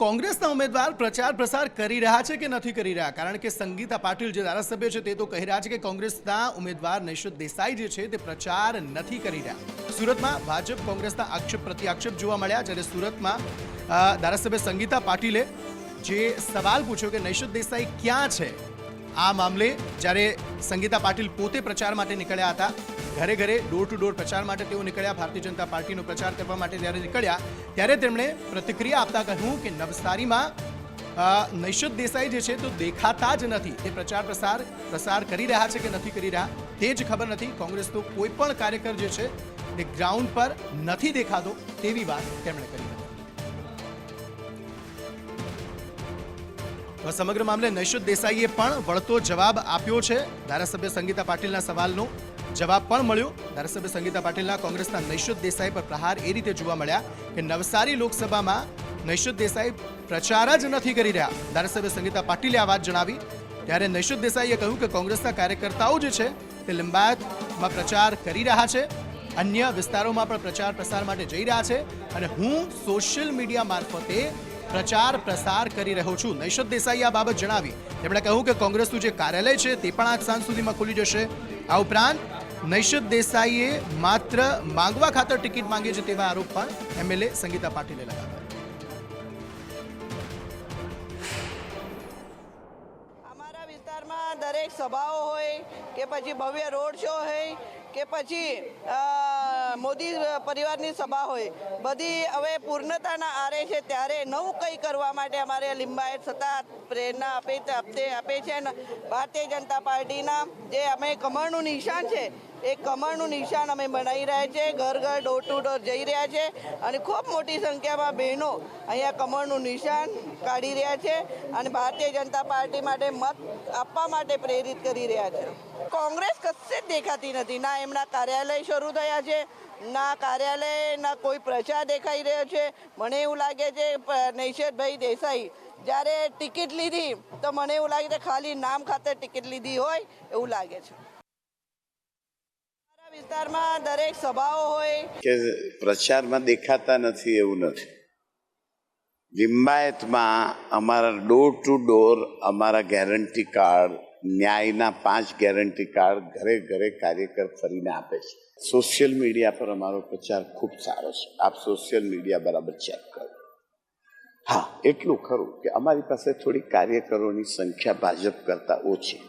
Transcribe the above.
કોંગ્રેસના ઉમેદવાર પ્રચાર પ્રસાર કરી રહ્યા છે કે નથી કરી રહ્યા? કારણ કે સંગીતા પાટીલ જે ધારાસભ્ય છે તે તો કહી રહ્યા છે કે કોંગ્રેસના ઉમેદવાર નૈશુદ દેસાઈ જે છે તે પ્રચાર નથી કરી રહ્યા. સુરતમાં ભાજપ કોંગ્રેસના આક્ષેપ પ્રત્યાક્ષેપ જોવા મળ્યા જ્યારે સુરતમાં ધારાસભ્ય સંગીતા પાટીલે જે સવાલ પૂછ્યો કે નૈશુદ દેસાઈ ક્યાં છે? આ મામલે જ્યારે સંગીતા પાટીલ પોતે પ્રચાર માટે નીકળ્યા હતા, ઘરે ઘરે ડોર ટુ ડોર પ્રચાર માટે તેઓ નીકળ્યા, ભારતીય જનતા પાર્ટીનો પ્રચાર કરવા માટે જ્યારે નીકળ્યા, ત્યારે તેમણે પ્રતિક્રિયા આપતા કહ્યું કે નવસારીમાં નૈશુદ દેસાઈ જે છે તો દેખાતા જ નથી. તે પ્રચાર પ્રસાર પ્રસાર કરી રહ્યા છે કે નથી કરી રહ્યા, તે જ ખબર નથી. કોંગ્રેસનો કોઈ પણ કાર્યકર જે છે તે ગ્રાઉન્ડ પર નથી દેખાતો તેવી વાત તેમણે કરી હતી. તો સમગ્ર મામલે નૈશુદ દેસાઈએ પણ વળતો જવાબ આપ્યો છે. ધારાસભ્ય સંગીતા પાટીલના સવાલનો જવાબ પણ મળ્યો. ધારાસભ્ય સંગીતા પાટીલના કોંગ્રેસના નૈશુદ દેસાઈ પર પ્રહાર એ રીતે જોવા મળ્યા કે નવસારી લોકસભામાં નૈશુદ દેસાઈ પ્રચાર જ નથી કરી રહ્યા. ધારાસભ્ય સંગીતા પાટીલે આ વાત જણાવી. ત્યારે નૈશુદ દેસાઈએ કહ્યું કે કોંગ્રેસના કાર્યકર્તાઓ જે છે તે લિંબાયતમાં પ્રચાર કરી રહ્યા છે. અન્ય વિસ્તારોમાં પણ પ્રચાર પ્રસાર માટે જઈ રહ્યા છે અને હું સોશિયલ મીડિયા મારફતે પ્રચાર પ્રસાર કરી રહ્યો છું. નૈશદ દેસાઈએ આ બાબત જણાવી. તેમણે કહ્યું કે કોંગ્રેસનું જે કાર્યાલય છે તે પણ આજ સાંજ સુધીમાં ખુલી જશે. આ ઉપરાંત નૈશદ દેસાઈએ માત્ર માંગવા ખાતર ટિકિટ માંગી છે તેવા આરોપ પણ એમએલએ સંગીતા પાટીલે લગાવ્યા. દરેક સભાઓ હોય કે પછી ભવ્ય રોડ શો હોય કે પછી મોદી પરિવારની સભા હોય. બધી હવે પૂર્ણતાના આરે છે ત્યારે નવું કંઈ કરવા માટે અમારે લિંબાયત સતત પ્રેરણા આપે આપતે આપે છે અને ભારતીય જનતા પાર્ટીના જે અમે કમળનું નિશાન છે, એ કમળનું નિશાન અમે બનાવી રહ્યા છે, ઘર ઘર ડોર ટુ ડોર જઈ રહ્યા છે અને ખૂબ મોટી સંખ્યામાં બહેનો અહીંયા કમળનું નિશાન કાઢી રહ્યા છે અને ભારતીય જનતા પાર્ટી માટે મત આપવા માટે પ્રેરિત કરી રહ્યા છે. કોંગ્રેસ કશે જ દેખાતી નથી. ના, એમના કાર્યાલય શરૂ થયા છે ના કાર્યાલય, ના કોઈ પ્રચાર દેખાઈ રહ્યો છે. મને એવું લાગે છે નૈશેદભાઈ દેસાઈ, જ્યારે ટિકિટ લીધી, તો મને એવું લાગે છે ખાલી નામ ખાતે ટિકિટ લીધી હોય એવું લાગે છે. અમારા વિસ્તારમાં દરેક સભાઓ હોય. કે પ્રચારમાં દેખાતા નથી એવું નથી. લિંબાયતમાં અમારા ડોર ટુ ડોર અમારા ગેરંટી કાર્ડ ન્યાયના પાંચ ગેરંટી કાર્ડ ઘરે ઘરે કાર્યકર ફરીને આપે છે. સોશિયલ મીડિયા પર અમારો પ્રચાર ખૂબ સારો છે. આપ સોશિયલ મીડિયા બરાબર ચેક કરો. હા, એટલું ખરું કે અમારી પાસે થોડી કાર્યકરોની સંખ્યા ભાજપ કરતાં ઓછી.